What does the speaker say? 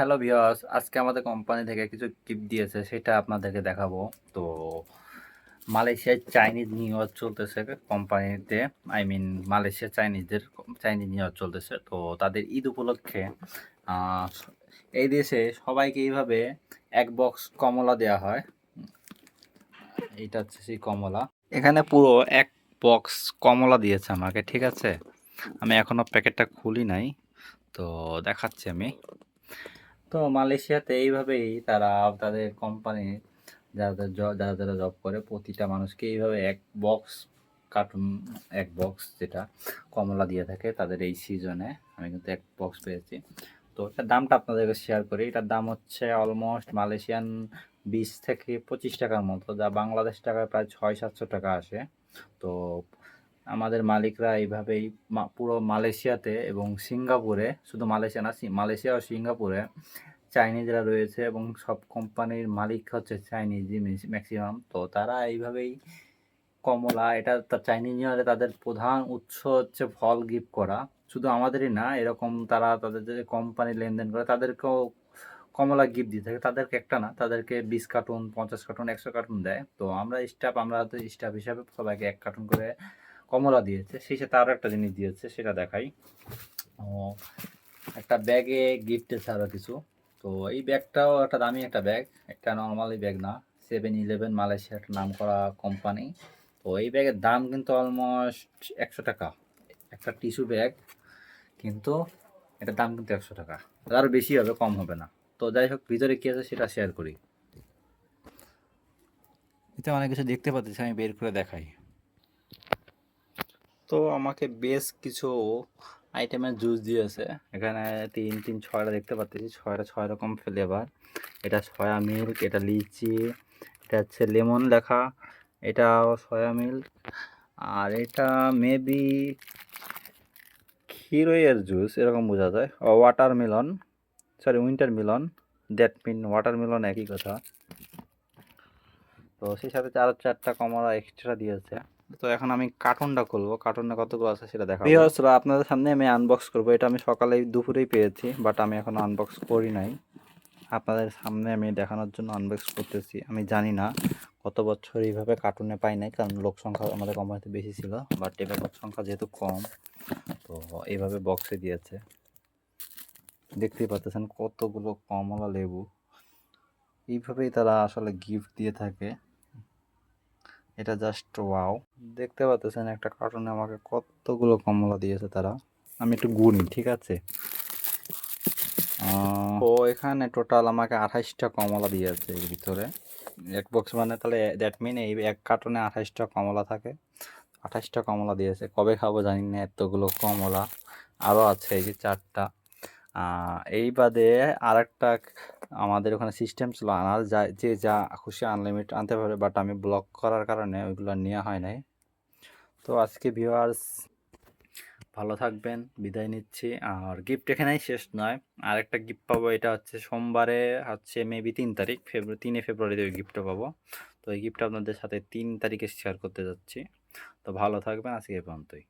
Hello ভিওস আজকে আমাদের company থেকে কিছু গিফট দিয়েছে, সেটা আপনাদেরকে দেখাবো। তো মালয়েশিয়ায় চাইনিজ নিউ ইয়ার চলতেছে কোম্পানিতে আই মিন মালয়েশিয়া চাইনিজদের চাইনিজ নিউ ইয়ার চলতেছে। তো তাদের ঈদ উপলক্ষে এই দেশে সবাইকে এইভাবে এক বক্স কমলা দেওয়া হয়। এইটা হচ্ছে সেই কমলা। এখানে পুরো এক বক্স কমলা দিয়েছে আমাকে, ঠিক আছে? আমি এখনও প্যাকেটটা খুলি নাই, তো দেখাচ্ছি আমি। তো মালয়েশিয়াতে এইভাবেই তারা তাদের কোম্পানি যারা যারা যারা জব করে, প্রতিটা মানুষকে এইভাবে এক বক্স কার্টুন এক বক্স যেটা কমলা দিয়ে থাকে তাদের এই সিজনে আমি কিন্তু এক বক্স পেয়েছি। তো এটার দামটা আপনাদেরকে শেয়ার করি। এটার দাম হচ্ছে অলমোস্ট মালয়েশিয়ান বিশ থেকে পঁচিশ টাকার মতো, যা বাংলাদেশ টাকায় প্রায় ছয়, সাতশো টাকা আসে। তো আমাদের মালিকরা এইভাবেই পুরো মালয়েশিয়াতে এবং সিঙ্গাপুরে, শুধু মালয়েশিয়া না মালয়েশিয়া ও সিঙ্গাপুরে চাইনিজরা রয়েছে এবং সব কোম্পানির মালিক হচ্ছে চাইনিজই ম্যাক্সিমাম। তো তারা এইভাবেই কমলা, এটা চাইনিজ নিয়ে তাদের প্রধান উৎস হচ্ছে ফল গিফট করা। শুধু আমাদেরই না, এরকম তারা তাদের যে কোম্পানি লেনদেন করে, তাদেরকেও কমলা গিফট দিয়ে থাকে। তাদেরকে একটা না, তাদেরকে বিশ কার্টুন, পঞ্চাশ কার্টুন, একশো কার্টুন দেয়। তো আমরা স্টাফ আমরা তো স্টাফ হিসাবে সবাইকে এক কার্টুন করে কমলা দিয়েছে, সেই সাথে আরও একটা জিনিস দিয়েছে, সেটা দেখাই। ও, একটা ব্যাগে গিফট আরও কিছু। তো এই ব্যাগটাও একটা দামি একটা ব্যাগ একটা নর্মালি ব্যাগ না। সেভেন ইলেভেন মালয়েশিয়ার একটা নাম করা কোম্পানি তো এই ব্যাগের দাম কিন্তু অলমোস্ট একশো টাকা। একটা টিস্যু ব্যাগ কিন্তু এটার দাম কিন্তু একশো টাকা। আরও বেশি হবে, কম হবে না। তো যাই হোক, ভিতরে কী আছে সেটা শেয়ার করি। এতে অনেক কিছু দেখতে পাচ্ছি, আমি বের করে দেখাই। তো আমাকে বেশ কিছু আইটেমের জুস দিয়েছে। এখানে তিন তিন, ছয়টা দেখতে পাচ্ছি ছয়টা, ছয় রকম ফ্লেভার এটা সয়া মিল্ক এটা লিচি, এটা হচ্ছে লেমন লেখা, এটাও সয়া মিল্ক আর এটা মেবি ক্ষীরইয়ের জুস, এরকম বোঝা যায়। ও watermelon sorry winter melon that mean watermelon একই কথা। তো সেই সাথে চার চারটা কমলা এক্সট্রা দিয়েছে। তো এখন আমি কার্টুনটা খুলবো কার্টুনটা কতগুলো আছে সেটা দেখাবো। ভিউয়ার্সরা আপনাদের সামনে আমি আনবক্স করব। এটা আমি সকালে দুপুরেই পেয়েছি বাট আমি এখন আনবক্স করি নাই। আপনাদের সামনে আমি দেখানোর জন্য আনবক্স করতেছি। আমি জানি না কত বছর এইভাবে কার্টুনে পাই নাই, কারণ লোক সংখ্যা আমাদের কোম্পানিতে বেশি ছিল বাট এবার লোক সংখ্যা যেহেতু কম, তো এইভাবে বক্সে দিয়েছে। দেখতেই পাচ্ছেন কতগুলো কমলা লেবু। এইভাবেই তারা আসলে গিফট দিয়ে থাকে। এটা জাস্ট ওয়াও দেখতে পাচ্ছেন একটা কার্টুনে আমাকে কতগুলো কমলা দিয়েছে তারা। আমি একটু গুনি ঠিক আছে? ও এখানে টোটাল আমাকে আঠাইশটা কমলা দিয়েছে এর ভিতরে। এক বক্স মানে তাহলে দ্যাট মিন এই এক কার্টুনে আঠাইশটা কমলা থাকে। আঠাইশটা কমলা দিয়েছে। কবে খাব জানি না এতগুলো কমলা। আরও আছে এই যে চারটা। এই বাদে আরেকটা আমাদের ওখানে সিস্টেম ছিল আনার, যা, যে যা খুশি আনলিমিট আনতে পারে বাট আমি ব্লক করার কারণে ওইগুলো নেওয়া হয় নাই। তো আজকে ভিউয়ার্স ভালো থাকবেন, বিদায় নিচ্ছি। আর গিফট এখানেই শেষ নয়। আরেকটা গিফট পাবো, এটা হচ্ছে সোমবারে, হচ্ছে মেবি তিন তারিখ ফেব্রুয়ারি তিনে ফেব্রুয়ারিতে ওই গিফটটা পাবো। তো এই গিফটটা আপনাদের সাথে তিন তারিখে শেয়ার করতে যাচ্ছি। তো ভালো থাকবেন, আজকে এ পর্যন্তই।